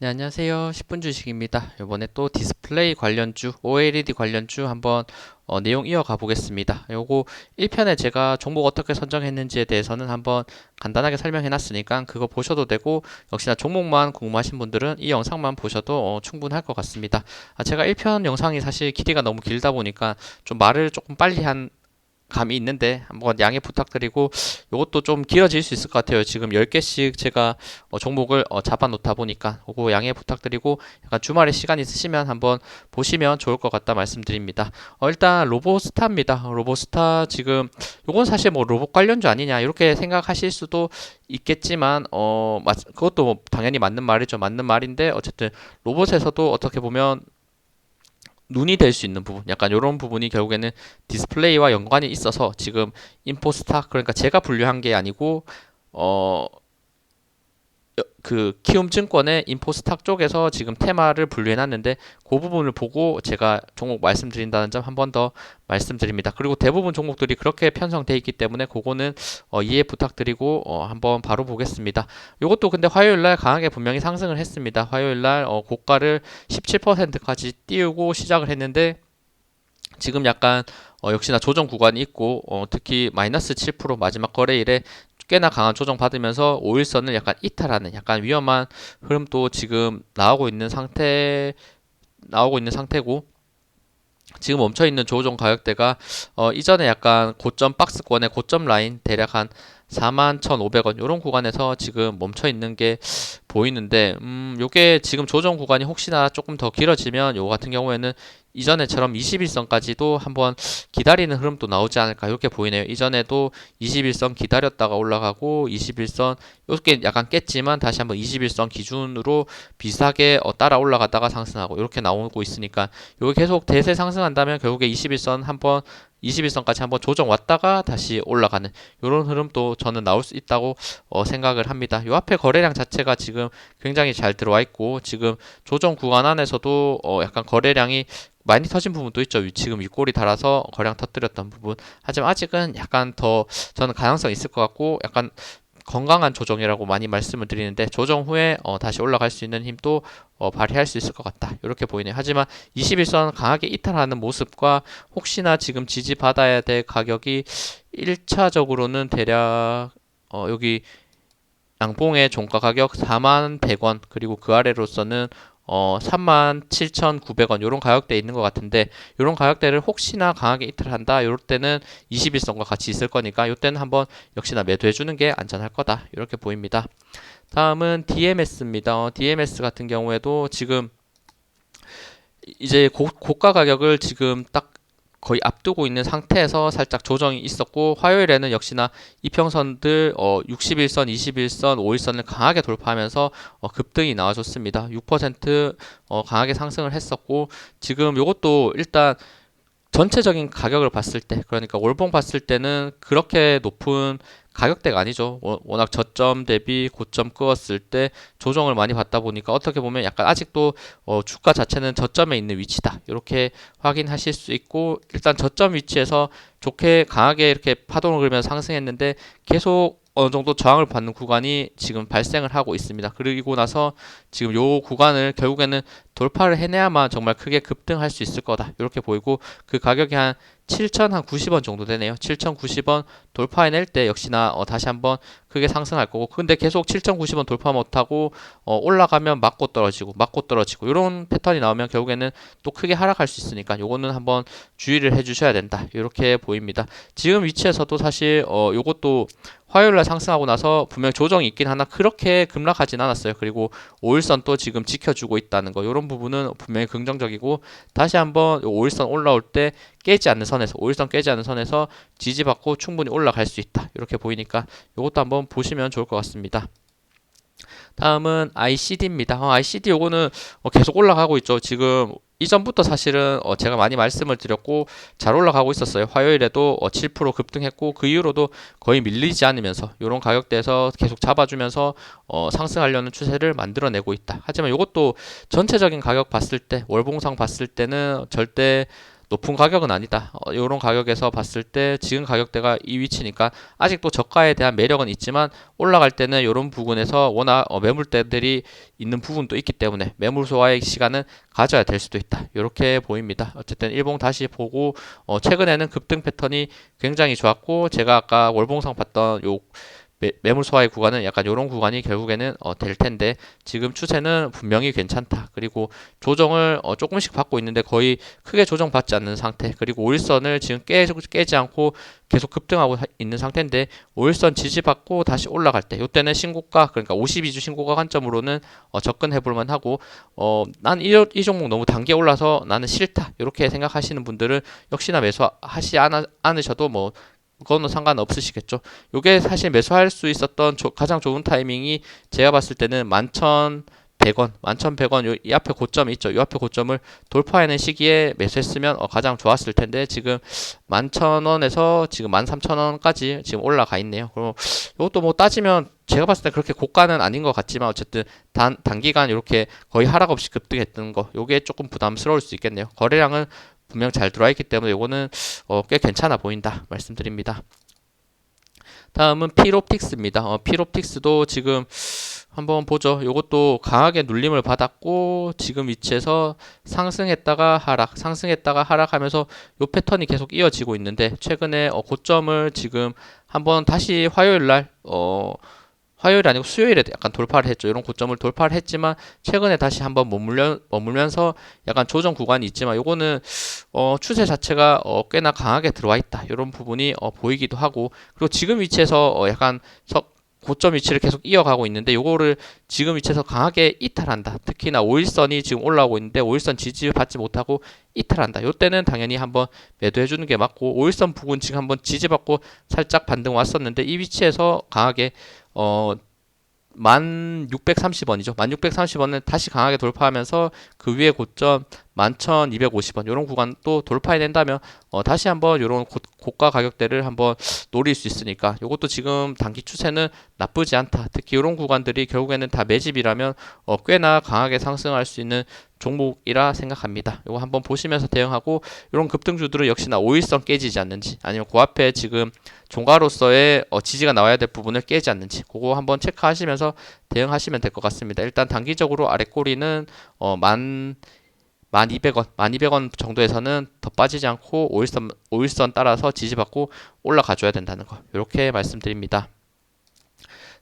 네, 안녕하세요. 10분 주식입니다. 이번에 또 디스플레이 관련주, OLED 관련주 한번 어, 내용 이어가 보겠습니다. 요거 1편에 제가 종목 어떻게 선정했는지에 대해서는 한번 간단하게 설명해 놨으니까 그거 보셔도 되고 역시나 종목만 궁금하신 분들은 이 영상만 보셔도 어, 충분할 것 같습니다. 아, 제가 1편 영상이 사실 길이가 너무 길다 보니까 좀 말을 조금 빨리 한 감이 있는데 한번 양해 부탁드리고 이것도 좀 길어질 수 있을 것 같아요. 지금 10개씩 제가 어, 종목을 어, 잡아 놓다 보니까 그거 양해 부탁드리고 약간 주말에 시간 있으시면 한번 보시면 좋을 것 같다 말씀드립니다. 어, 일단 로보스타입니다. 로보스타 지금 요건 사실 뭐 로봇 관련주 아니냐 이렇게 생각하실 수도 있겠지만 어 맞, 그것도 뭐 당연히 맞는 말이죠. 맞는 말인데 어쨌든 로봇에서도 어떻게 보면 눈이 될 수 있는 부분, 약간 이런 부분이 결국에는 디스플레이와 연관이 있어서 지금 인포스타 그러니까 제가 분류한 게 아니고 어 그 키움증권의 인포스탁 쪽에서 지금 테마를 분류해 놨는데 그 부분을 보고 제가 종목 말씀드린다는 점 한 번 더 말씀드립니다. 그리고 대부분 종목들이 그렇게 편성돼 있기 때문에 그거는 어 이해 부탁드리고 어 한번 바로 보겠습니다. 이것도 근데 화요일 날 강하게 분명히 상승을 했습니다. 화요일 날 어 고가를 17%까지 띄우고 시작을 했는데 지금 약간 어, 역시나 조정 구간이 있고 어, 특히 마이너스 7% 마지막 거래일에 꽤나 강한 조정 받으면서 5일선을 약간 이탈하는 약간 위험한 흐름도 지금 나오고 있는 상태 나오고 있는 상태고 지금 멈춰 있는 조정 가격대가 어, 이전에 약간 고점 박스권의 고점 라인 대략 한 41,500원 이런 구간에서 지금 멈춰 있는 게 보이는데 음 요게 지금 조정 구간이 혹시나 조금 더 길어지면 요 같은 경우에는 이전에처럼 21선까지도 한번 기다리는 흐름도 나오지 않을까 이렇게 보이네요. 이전에도 21선 기다렸다가 올라가고 21선 이렇게 약간 깼지만 다시 한번 21선 기준으로 비슷하게 어, 따라 올라갔다가 상승하고 이렇게 나오고 있으니까 이게 계속 대세 상승한다면 결국에 21선 한번 21선까지 한번 조정 왔다가 다시 올라가는 이런 흐름도 저는 나올 수 있다고 어, 생각을 합니다. 요 앞에 거래량 자체가 지금 굉장히 잘 들어와 있고 지금 조정 구간 안에서도 어, 약간 거래량이 많이 터진 부분도 있죠. 지금 윗골이 달아서 거량 터뜨렸던 부분. 하지만 아직은 약간 더 저는 가능성 있을 것 같고 약간 건강한 조정이라고 많이 말씀을 드리는데 조정 후에 어, 다시 올라갈 수 있는 힘도 어, 발휘할 수 있을 것 같다. 이렇게 보이네요. 하지만 21선 강하게 이탈하는 모습과 혹시나 지금 지지받아야 될 가격이 1차적으로는 대략 어, 여기 양봉의 종가 가격 4만 100원 그리고 그 아래로서는 어 37,900원 요런 가격대에 있는 것 같은데 요런 가격대를 혹시나 강하게 이탈한다 요럴 때는 21선과 같이 있을 거니까 요때는 한번 역시나 매도해 주는 게 안전할 거다 이렇게 보입니다. 다음은 DMS입니다. 어, DMS 같은 경우에도 지금 이제 고, 고가 가격을 지금 딱 거의 앞두고 있는 상태에서 살짝 조정이 있었고 화요일에는 역시나 이평선들 어 61선, 21선, 5일선을 강하게 돌파하면서 어 급등이 나와줬습니다. 6%어 강하게 상승을 했었고 지금 이것도 일단 전체적인 가격을 봤을 때 그러니까 월봉 봤을 때는 그렇게 높은 가격대가 아니죠. 워낙 저점 대비 고점 끄었을 때 조정을 많이 받다 보니까 어떻게 보면 약간 아직도 어 주가 자체는 저점에 있는 위치다. 이렇게 확인하실 수 있고 일단 저점 위치에서 좋게 강하게 이렇게 파동을 그리면서 상승했는데 계속 어느 정도 저항을 받는 구간이 지금 발생을 하고 있습니다. 그리고 나서 지금 요 구간을 결국에는 돌파를 해내야만 정말 크게 급등할 수 있을 거다. 이렇게 보이고 그 가격이 한 7,090원 정도 되네요. 7,090원 돌파해낼 때 역시나 어, 다시 한번 크게 상승할 거고 근데 계속 7,090원 돌파 못하고 어, 올라가면 맞고 떨어지고 맞고 떨어지고 이런 패턴이 나오면 결국에는 또 크게 하락할 수 있으니까 요거는 한번 주의를 해주셔야 된다 이렇게 보입니다. 지금 위치에서도 사실 어, 요것도 화요일 날 상승하고 나서 분명 조정이 있긴 하나 그렇게 급락하진 않았어요. 그리고 5일선 또 지금 지켜주고 있다는 거 이런 부분은 분명히 긍정적이고 다시 한번 5일선 올라올 때 깨지 않는 선에서 5일선 깨지 않는 선에서 지지받고 충분히 올라갈 수 있다. 이렇게 보이니까 이것도 한번 보시면 좋을 것 같습니다. 다음은 ICD입니다. 어, ICD 요거는 어, 계속 올라가고 있죠. 지금 이전부터 사실은 어, 제가 많이 말씀을 드렸고 잘 올라가고 있었어요. 화요일에도 어, 7% 급등했고 그 이후로도 거의 밀리지 않으면서 이런 가격대에서 계속 잡아주면서 어, 상승하려는 추세를 만들어내고 있다. 하지만 이것도 전체적인 가격 봤을 때 월봉상 봤을 때는 절대 높은 가격은 아니다. 어, 이런 가격에서 봤을 때 지금 가격대가 이 위치니까 아직도 저가에 대한 매력은 있지만 올라갈 때는 이런 부분에서 워낙 어, 매물대들이 있는 부분도 있기 때문에 매물 소화의 시간은 가져야 될 수도 있다. 이렇게 보입니다. 어쨌든 일봉 다시 보고 어, 최근에는 급등 패턴이 굉장히 좋았고 제가 아까 월봉상 봤던 요 매, 매물 소화의 구간은 약간 이런 구간이 결국에는 어, 될 텐데 지금 추세는 분명히 괜찮다. 그리고 조정을 어, 조금씩 받고 있는데 거의 크게 조정받지 않는 상태. 그리고 5일선을 지금 깨, 깨지 않고 계속 급등하고 하- 있는 상태인데 5일선 지지받고 다시 올라갈 때 이때는 신고가 그러니까 52주 신고가 관점으로는 어, 접근해 볼 만 하고 어, 난이 이 종목 너무 단계 올라서 나는 싫다. 이렇게 생각하시는 분들은 역시나 매수하시 않아, 않으셔도 뭐 그거는 상관없으시겠죠. 요게 사실 매수할 수 있었던 조- 가장 좋은 타이밍이 제가 봤을 때는 11,100원, 11,100원 요, 이 앞에 고점이 있죠. 이 앞에 고점을 돌파하는 시기에 매수했으면 어, 가장 좋았을 텐데 지금 11,000원에서 지금 13,000원까지 지금 올라가 있네요. 그럼 이것도 뭐 따지면 제가 봤을 때 그렇게 고가는 아닌 것 같지만 어쨌든 단 단기간 이렇게 거의 하락 없이 급등했던 거 요게 조금 부담스러울 수 있겠네요. 거래량은 분명 잘 들어와 있기 때문에 요거는 어, 꽤 괜찮아 보인다 말씀드립니다. 다음은 필옵틱스입니다. 어, 필옵틱스도 지금 한번 보죠. 요것도 강하게 눌림을 받았고 지금 위치에서 상승했다가 하락, 상승했다가 하락하면서 요 패턴이 계속 이어지고 있는데 최근에 어, 고점을 지금 한번 다시 화요일 날 어, 화요일 아니고 수요일에 약간 돌파를 했죠. 이런 고점을 돌파를 했지만 최근에 다시 한번 머물려 머물면서 약간 조정 구간이 있지만 요거는 어, 추세 자체가 어, 꽤나 강하게 들어와 있다. 이런 부분이 어, 보이기도 하고 그리고 지금 위치에서 어, 약간 석 고점 위치를 계속 이어가고 있는데 요거를 지금 위치에서 강하게 이탈한다. 특히나 5일선이 지금 올라오고 있는데 5일선 지지를 받지 못하고 이탈한다. 요때는 당연히 한번 매도해 주는 게 맞고 5일선 부근 지금 한번 지지받고 살짝 반등 왔었는데 이 위치에서 강하게 어 1630원이죠. 1630원을 다시 강하게 돌파하면서 그 위에 고점 11,250원 이런 구간 또 돌파해 낸다면 어, 다시 한번 이런 고가 가격대를 한번 노릴 수 있으니까 이것도 지금 단기 추세는 나쁘지 않다. 특히 이런 구간들이 결국에는 다 매집이라면 어, 꽤나 강하게 상승할 수 있는 종목이라 생각합니다. 이거 한번 보시면서 대응하고 이런 급등주들은 역시나 5일선 깨지지 않는지 아니면 그 앞에 지금 종가로서의 어, 지지가 나와야 될 부분을 깨지 않는지 그거 한번 체크하시면서 대응하시면 될 것 같습니다. 일단 단기적으로 아래 꼬리는 어, 만 1200원, 1200원 정도에서는 더 빠지지 않고 5일선, 5일선 따라서 지지받고 올라가줘야 된다는 거. 이렇게 말씀드립니다.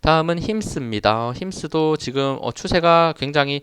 다음은 힘스입니다. 힘스도 지금 어, 추세가 굉장히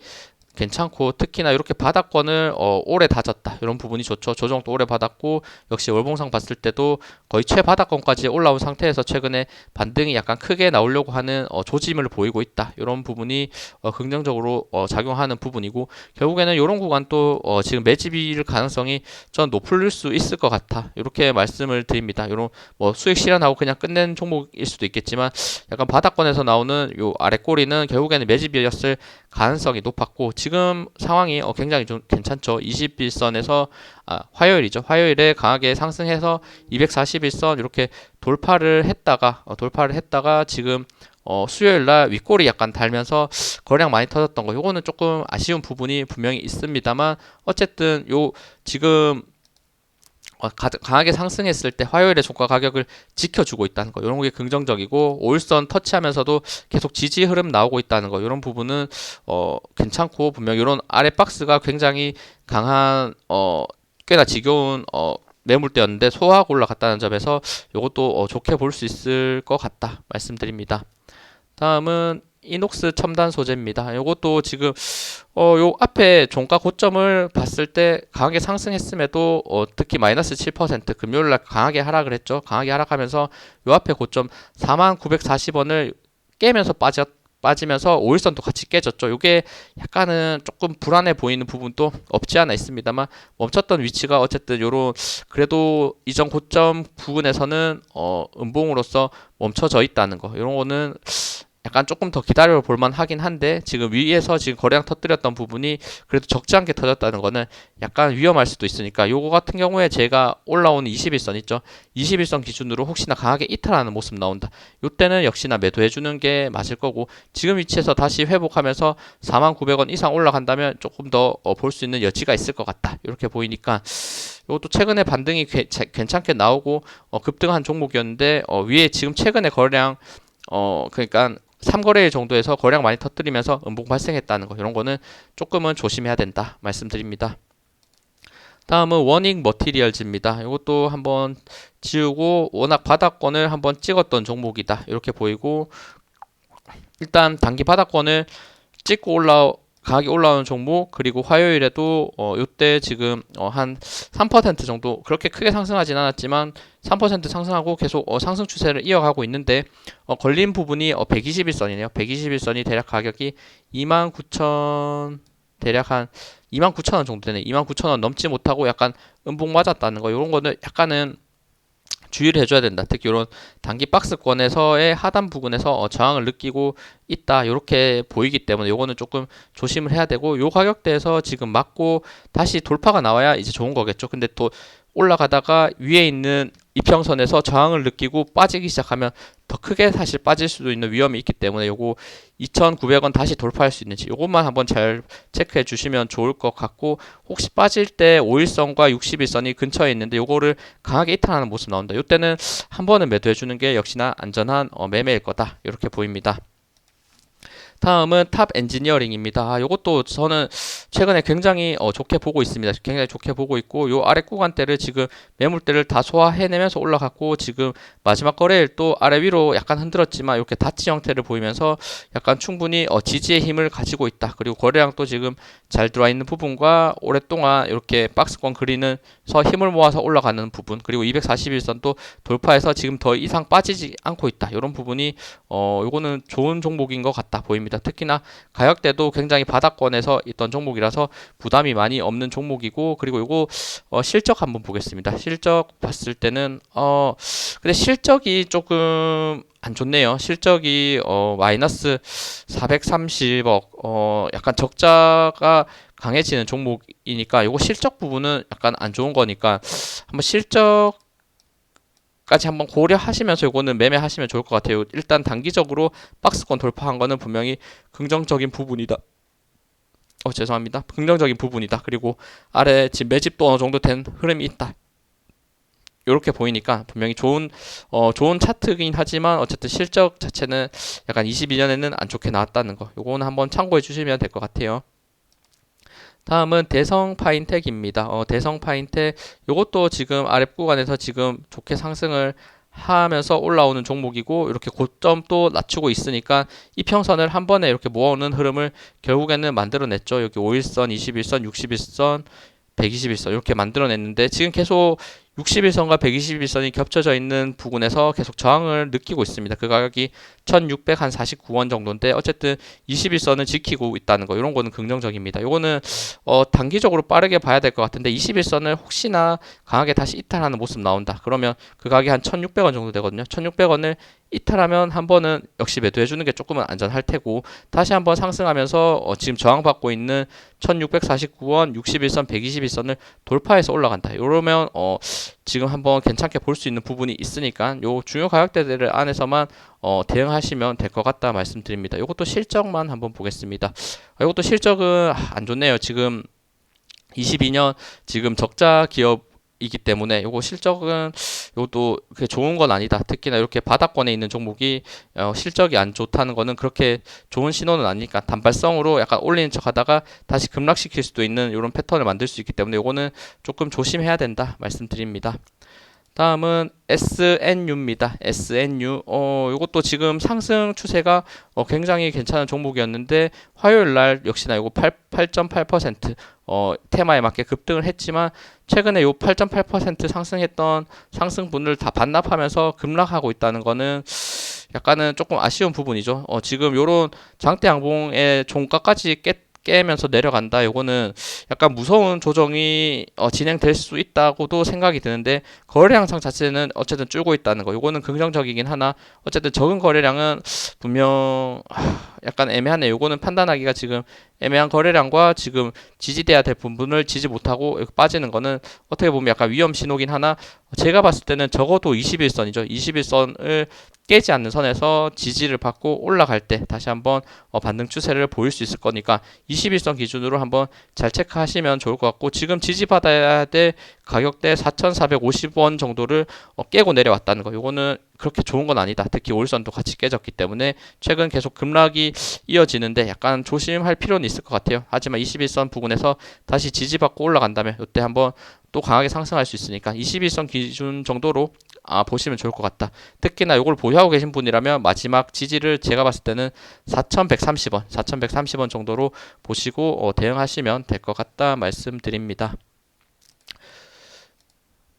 괜찮고 특히나 이렇게 바닥권을 어, 오래 다졌다. 이런 부분이 좋죠. 조정도 오래 받았고 역시 월봉상 봤을 때도 거의 최바닥권까지 올라온 상태에서 최근에 반등이 약간 크게 나오려고 하는 어, 조짐을 보이고 있다. 이런 부분이 어, 긍정적으로 어, 작용하는 부분이고 결국에는 이런 구간도 어, 지금 매집일 가능성이 전 높을 수 있을 것 같아. 이렇게 말씀을 드립니다. 이런 뭐 수익 실현하고 그냥 끝낸 종목일 수도 있겠지만 약간 바닥권에서 나오는 요 아래 꼬리는 결국에는 매집이었을 가능성이 높았고 지금 상황이 어, 굉장히 좀 괜찮죠. 21선에서 아, 화요일이죠. 화요일에 강하게 상승해서 241선 이렇게 돌파를 했다가 어, 돌파를 했다가 지금 어, 수요일 날 윗골이 약간 달면서 거래량 많이 터졌던 거. 요거는 조금 아쉬운 부분이 분명히 있습니다만 어쨌든 요 지금 어, 가- 강하게 상승했을 때 화요일에 종가 가격을 지켜주고 있다는 거 이런 게 긍정적이고 5일선 터치하면서도 계속 지지 흐름 나오고 있다는 거 이런 부분은 어 괜찮고 분명 이런 아래 박스가 굉장히 강한 어 꽤나 지겨운 어 매물대였는데 소화하고 올라갔다는 점에서 이것도 어, 좋게 볼 수 있을 것 같다 말씀드립니다. 다음은 이녹스 첨단 소재입니다. 이것도 지금 어, 요 앞에 종가 고점을 봤을 때 강하게 상승했음에도 어, 특히 마이너스 7% 금요일 날 강하게 하락을 했죠. 강하게 하락하면서 요 앞에 고점 4940원을 깨면서 빠졌 빠지면서 5일선도 같이 깨졌죠. 요게 약간은 조금 불안해 보이는 부분도 없지 않아 있습니다만 멈췄던 위치가 어쨌든 요런 그래도 이전 고점 부근에서는 어, 음봉으로서 멈춰져 있다는 거. 이런 거는 약간 조금 더 기다려 볼만 하긴 한데 지금 위에서 지금 거래량 터뜨렸던 부분이 그래도 적지 않게 터졌다는 거는 약간 위험할 수도 있으니까 요거 같은 경우에 제가 올라오는 21선 있죠? 21선 기준으로 혹시나 강하게 이탈하는 모습 나온다. 요때는 역시나 매도해 주는 게 맞을 거고 지금 위치에서 다시 회복하면서 49,900원 이상 올라간다면 조금 더 볼 수 있는 여지가 있을 것 같다. 이렇게 보이니까 이것도 최근에 반등이 괜찮게 나오고 어, 급등한 종목이었는데 어, 위에 지금 최근에 거래량 어 그러니까 3거래일 정도에서 거래량 많이 터뜨리면서 음봉 발생했다는 거 이런 거는 조금은 조심해야 된다 말씀드립니다. 다음은 워닝 머티리얼즈입니다. 이것도 한번 지우고 워낙 바닥권을 한번 찍었던 종목이다 이렇게 보이고 일단 단기 바닥권을 찍고 올라 가격이 올라오는 종목 그리고 화요일에도 어 요때 지금 어 한 3% 정도 그렇게 크게 상승하진 않았지만 3% 상승하고 계속 어 상승 추세를 이어가고 있는데 어 걸린 부분이 어 121선이네요. 121선이 대략 가격이 29,000 대략 한 29,000원 정도 되네. 29,000원 넘지 못하고 약간 음봉 맞았다는 거. 이런 거는 약간은 주의를 해줘야 된다. 특히 이런 단기 박스권에서의 하단 부분에서 어, 저항을 느끼고 있다. 이렇게 보이기 때문에 요거는 조금 조심을 해야 되고 요 가격대에서 지금 맞고 다시 돌파가 나와야 이제 좋은 거겠죠. 근데 또 올라가다가 위에 있는 이평선에서 저항을 느끼고 빠지기 시작하면 더 크게 사실 빠질 수도 있는 위험이 있기 때문에 요거 2,900원 다시 돌파할 수 있는지 요것만 한번 잘 체크해 주시면 좋을 것 같고 혹시 빠질 때 5일선과 60일선이 근처에 있는데 요거를 강하게 이탈하는 모습 나온다. 요때는 한 번은 매도해 주는 게 역시나 안전한 어, 매매일 거다. 이렇게 보입니다. 다음은 탑 엔지니어링입니다. 아, 요것도 저는 최근에 굉장히 어, 좋게 보고 있습니다. 굉장히 좋게 보고 있고 요 아래 구간대를 지금 매물대를 다 소화해내면서 올라갔고 지금 마지막 거래일 또 아래 위로 약간 흔들었지만 이렇게 다치 형태를 보이면서 약간 충분히 어, 지지의 힘을 가지고 있다. 그리고 거래량 또 지금 잘 들어와 있는 부분과 오랫동안 이렇게 박스권 그리는서 힘을 모아서 올라가는 부분 그리고 241선도 돌파해서 지금 더 이상 빠지지 않고 있다. 이런 부분이 어 요거는 좋은 종목인 것 같다 보입니다. 특히나 가격대도 굉장히 바닥권에서 있던 종목이라서 부담이 많이 없는 종목이고 그리고 요거 어 실적 한번 보겠습니다. 실적 봤을 때는 어 근데 실적이 조금 안 좋네요. 실적이 어 마이너스 430억 어 약간 적자가 강해지는 종목이니까 요거 실적 부분은 약간 안 좋은 거니까 한번 실적 까지 한번 고려하시면서 요거는 매매하시면 좋을 것 같아요. 일단 단기적으로 박스권 돌파한 거는 분명히 긍정적인 부분이다. 어 죄송합니다. 긍정적인 부분이다. 그리고 아래 지금 매집도 어느 정도 된 흐름이 있다. 이렇게 보이니까 분명히 좋은 어 좋은 차트긴 하지만 어쨌든 실적 자체는 약간 22년에는 안 좋게 나왔다는 거. 요거는 한번 참고해 주시면 될 것 같아요. 다음은 대성 파인텍입니다. 어, 대성 파인텍 요것도 지금 아래 구간에서 지금 좋게 상승을 하면서 올라오는 종목이고 이렇게 고점 또 낮추고 있으니까 이평선을 한 번에 이렇게 모아오는 흐름을 결국에는 만들어냈죠. 여기 5일선, 21선, 61선, 121선 이렇게 만들어냈는데 지금 계속 61선과 121선이 겹쳐져 있는 부분에서 계속 저항을 느끼고 있습니다. 그 가격이 1649원 정도인데 어쨌든 21선은 지키고 있다는 거 이런 거는 긍정적입니다. 이거는 어, 단기적으로 빠르게 봐야 될 것 같은데 21선을 혹시나 강하게 다시 이탈하는 모습 나온다. 그러면 그 가격이 한 1600원 정도 되거든요. 1600원을 이탈하면 한 번은 역시 매도해 주는 게 조금은 안전할 테고 다시 한번 상승하면서 어, 지금 저항받고 있는 1649원, 61선, 121선을 돌파해서 올라간다. 이러면 어, 지금 한번 괜찮게 볼 수 있는 부분이 있으니까 요 중요 가격대들 안에서만 어, 대응하시면 될 것 같다 말씀드립니다. 이것도 실적만 한번 보겠습니다. 아, 이것도 실적은 안 좋네요. 지금 22년 지금 적자 기업 이기 때문에 요거 실적은 요것도 그게 좋은 건 아니다. 특히나 이렇게 바닥권에 있는 종목이 어, 실적이 안 좋다는 거는 그렇게 좋은 신호는 아니니까 단발성으로 약간 올리는 척 하다가 다시 급락시킬 수도 있는 이런 패턴을 만들 수 있기 때문에 요거는 조금 조심해야 된다 말씀드립니다. 다음은 SNU입니다. SNU. 어, 이것도 지금 상승 추세가 어, 굉장히 괜찮은 종목이었는데 화요일 날 역시나 이거 8, 8.8% 어, 테마에 맞게 급등을 했지만 최근에 요 8.8% 상승했던 상승분을 다 반납하면서 급락하고 있다는 거는 약간은 조금 아쉬운 부분이죠. 어, 지금 요런 장대 양봉의 종가까지 깼 깨면서 내려간다. 요거는 약간 무서운 조정이 어, 진행될 수 있다고도 생각이 드는데 거래 양상 자체는 어쨌든 줄고 있다는 거. 요거는 긍정적이긴 하나 어쨌든 적은 거래량은 분명 하, 약간 애매하네. 요거는 판단하기가 지금 애매한 거래량과 지금 지지돼야 될 부분을 지지 못하고 빠지는 거는 어떻게 보면 약간 위험 신호긴 하나 제가 봤을 때는 적어도 21선이죠. 21선을 깨지 않는 선에서 지지를 받고 올라갈 때 다시 한번 어, 반등 추세를 보일 수 있을 거니까 21선 기준으로 한번 잘 체크하시면 좋을 것 같고 지금 지지받아야 될 가격대 4,450원 정도를 어, 깨고 내려왔다는 거. 요거는 그렇게 좋은 건 아니다. 특히 올선도 같이 깨졌기 때문에 최근 계속 급락이 이어지는데 약간 조심할 필요는 있을 것 같아요. 하지만 21선 부근에서 다시 지지받고 올라간다면 이때 한번 또 강하게 상승할 수 있으니까 21선 기준 정도로 아, 보시면 좋을 것 같다. 특히나 이걸 보유하고 계신 분이라면 마지막 지지를 제가 봤을 때는 4,130원, 4,130원 정도로 보시고 어, 대응하시면 될 것 같다 말씀드립니다.